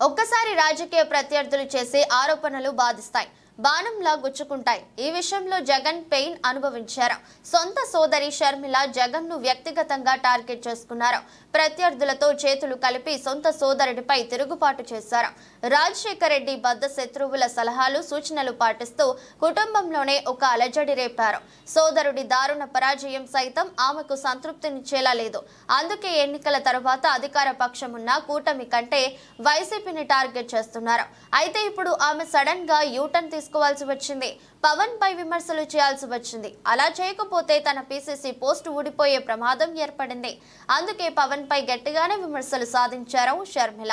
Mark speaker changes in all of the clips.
Speaker 1: ఒక్కసారి రాజకీయ ప్రత్యర్థులు చేసే ఆరోపణలు బాధిస్తాయి. బాణంలా గుచ్చుకుంటాయి. ఈ విషయంలో జగన్ పెయిన్ అనుభవించారు. సొంత సోదరి షర్మిల జగన్ను వ్యక్తిగతంగా టార్గెట్ చేసుకున్నారు. ప్రత్యర్థులతో చేతులు కలిపి సొంత సోదరుడిపై తిరుగుబాటు చేశారు. రాజశేఖర రెడ్డి బద్ద శత్రువుల సలహాలు సూచనలు పాటిస్తూ కుటుంబంలోనే ఒక అలజడి రేపారు. సోదరుడి దారుణ పరాజయం సైతం ఆమెకు సంతృప్తినిచ్చేలా లేదు. అందుకే ఎన్నికల తర్వాత అధికార పక్షం ఉన్న కూటమి కంటే వైసీపీని టార్గెట్ చేస్తున్నారు. అయితే ఇప్పుడు ఆమె సడన్గా యూటర్న్ తీసుకోవాల్సి వచ్చింది. పవన్ పై విమర్శలు చేయాల్సి వచ్చింది. అలా చేయకపోతే తన పీసీసీ పోస్ట్ ఊడిపోయే ప్రమాదం ఏర్పడింది. అందుకే పవన్ పై గట్టిగానే విమర్శలు సాధించారు షర్మిల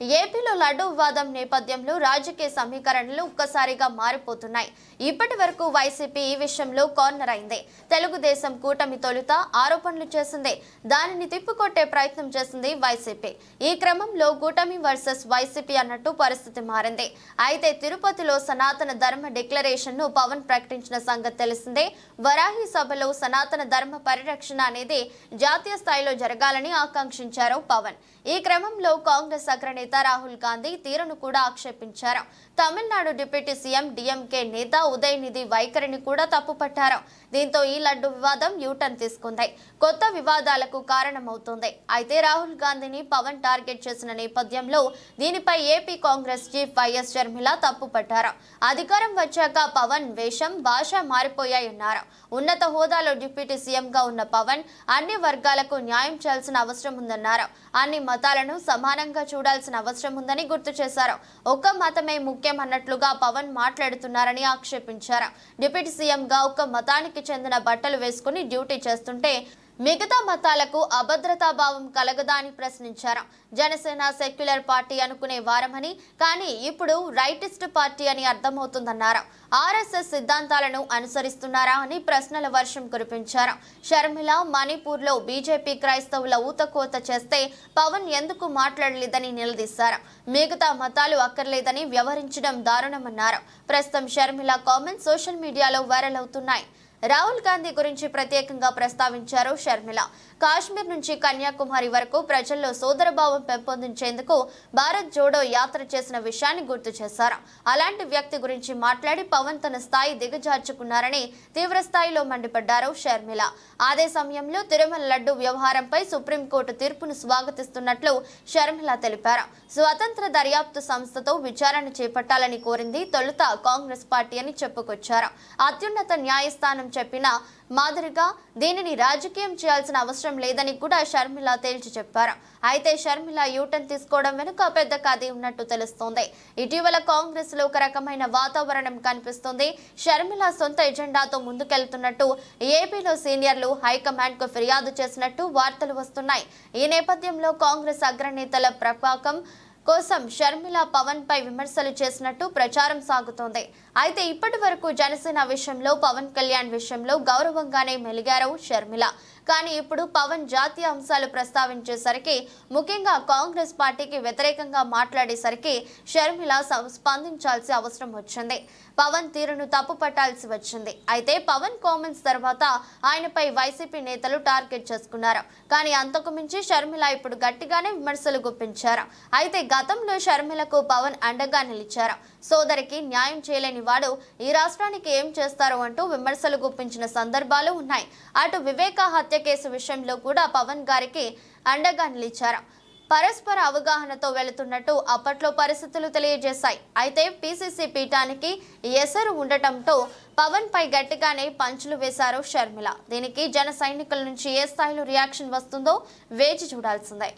Speaker 1: ఏపీలో లడ్డు వివాదం నేపథ్యంలో రాజకీయ సమీకరణలు ఒక్కసారిగా మారిపోతున్నాయి. ఇప్పటి వరకు వైసీపీ ఈ విషయంలో కార్నర్ అయింది. తెలుగుదేశం కూటమి తొలుత ఆరోపణలు చేసింది. దానిని తిప్పికొట్టే ప్రయత్నం చేసింది వైసీపీ. ఈ క్రమంలో కూటమి వర్సెస్ వైసీపీ అన్నట్టు పరిస్థితి మారింది. అయితే తిరుపతిలో సనాతన ధర్మ డిక్లరేషన్ను పవన్ ప్రకటించిన సంగతి తెలిసిందే. వరాహి సభలో సనాతన ధర్మ పరిరక్షణ అనేది జాతీయ స్థాయిలో జరగాలని ఆకాంక్షించారు పవన్. ఈ క్రమంలో కాంగ్రెస్ అగ్రనేత రాహుల్ గాంధీ తీరును కూడా ఆక్షేపించారు. తమిళనాడు డిప్యూటీ సీఎం డిఎంకే నేత ఉదయనిధి వైఖరిని కూడా తప్పుపట్టారు. దీంతో ఈ లడ్డు వివాదం యూటర్న్ తీసుకుంది. కొత్త వివాదాలకు కారణమవుతుంది. అయితే రాహుల్ గాంధీని పవన్ టార్గెట్ చేసిన నేపథ్యంలో దీనిపై AP Congress chief YS Sharmila తప్పుపట్టారు. అధికారం వచ్చాక పవన్ వేషం భాష మారిపోయాయన్నారు. ఉన్నత హోదాలో డిప్యూటీ సీఎంగా ఉన్న పవన్ అన్ని వర్గాలకు న్యాయం చేయాల్సిన అవసరం ఉందన్నారు. అన్ని మతాలను సమానంగా చూడాల్సిన అవసరం ఉందని గుర్తు చేశారు. ఒక్క మతమే ముఖ్యం అన్నట్లుగా పవన్ మాట్లాడుతున్నారని ఆక్షేపించారు. డిప్యూటీ సీఎంగా ఒక మతానికి చెందిన బట్టలు వేసుకుని డ్యూటీ చేస్తుంటే మిగతా మతాలకు అభద్రతా భావం కలగదా అని ప్రశ్నించారు. జనసేన సెక్యులర్ పార్టీ అనుకునే వారమని కానీ ఇప్పుడు రైటిస్ట్ పార్టీ అని అర్థమవుతుందన్నారు. ఆర్ఎస్ఎస్ సిద్ధాంతాలను అనుసరిస్తున్నారా అని ప్రశ్నల వర్షం కురిపించారు. షర్మిల మణిపూర్లో బీజేపీ క్రైస్తవుల ఊతకోత చేస్తే పవన్ ఎందుకు మాట్లాడలేదని నిలదీశారు. మిగతా మతాలు అక్కర్లేదని వ్యవహరించడం దారుణమన్నారు. ప్రస్తుతం షర్మిల కామెంట్స్ సోషల్ మీడియాలో వైరల్ అవుతున్నాయి. రాహుల్ గాంధీ గురించి ప్రత్యేకంగా ప్రస్తావించారు షర్మిల. కాశ్మీర్ నుంచి కన్యాకుమారి వరకు ప్రజల్లో సోదరభావం పెంపొందించేందుకు భారత్ జోడో యాత్ర చేసిన విషయాన్ని గుర్తు చేశారు. అలాంటి వ్యక్తి గురించి మాట్లాడి పవన్ తన స్థాయి దిగజార్చుకున్నారని తీవ్రస్థాయిలో మండిపడ్డారు షర్మిల. అదే సమయంలో తిరుమల లడ్డు వ్యవహారంపై సుప్రీంకోర్టు తీర్పును స్వాగతిస్తున్నట్లు షర్మిల తెలిపారు. స్వతంత్ర దర్యాప్తు సంస్థతో విచారణ చేపట్టాలని కోరింది తొలుత కాంగ్రెస్ పార్టీ అని చెప్పుకొచ్చారు. అత్యున్నత న్యాయస్థానం చెప్పిన మాదిరిగా దీనిని రాజకీయం చేయాల్సిన అవసరం లేదని కూడా షర్మిల తేల్చి చెప్పారు. అయితే షర్మిల యూటర్న్ తీసుకోవడం వెనుక పెద్ద కథ ఉన్నట్టు తెలుస్తోంది. ఇటీవల కాంగ్రెస్లో ఒక రకమైన వాతావరణం కనిపిస్తుంది. షర్మిల సొంత ఎజెండాతో ముందుకెళ్తున్నట్టు ఏపీలో సీనియర్లు హైకమాండ్కు ఫిర్యాదు చేసినట్టు వార్తలు వస్తున్నాయి. ఈ నేపథ్యంలో కాంగ్రెస్ అగ్రనేతల ప్రభాకం కోసం షర్మిల పవన్ పై విమర్శలు చేసినట్టు ప్రచారం సాగుతోంది. అయితే ఇప్పటి వరకు జనసేన విషయంలో పవన్ కళ్యాణ్ విషయంలో గౌరవంగానే మెలిగారు షర్మిల. కానీ ఇప్పుడు పవన్ జాతీయ అంశాలు ప్రస్తావించేసరికి ముఖ్యంగా కాంగ్రెస్ పార్టీకి వ్యతిరేకంగా మాట్లాడేసరికి షర్మిల స- స్పందించాల్సి అవసరం వచ్చింది. పవన్ తీరును తప్పు పట్టాల్సి వచ్చింది. అయితే పవన్ కామెంట్స్ తర్వాత ఆయనపై వైసీపీ నేతలు టార్గెట్ చేసుకున్నారు. కానీ అంతకు మించి షర్మిల ఇప్పుడు గట్టిగానే విమర్శలు గుప్పించారు. అయితే గతంలో షర్మిలకు పవన్ అండగా నిలిచారు. సోదరికి న్యాయం చేయలేని వాడు ఈ రాష్ట్రానికి ఏం చేస్తారు అంటూ విమర్శలు గుప్పించిన సందర్భాలు ఉన్నాయి. అటు వివేక హత్య కేసు విషయంలో కూడా పవన్ గారికి అండగా నిలిచారు. పరస్పర అవగాహనతో వెళుతున్నట్టు అప్పట్లో పరిస్థితులు తెలియజేశాయి. అయితే పీసీసీ పీఠానికి ఎసరు ఉండటంతో పవన్ పై గట్టిగానే పంచులు వేశారు షర్మిల. దీనికి జన సైనికుల నుంచి ఏ స్థాయిలో రియాక్షన్ వస్తుందో వేచి చూడాల్సిందే.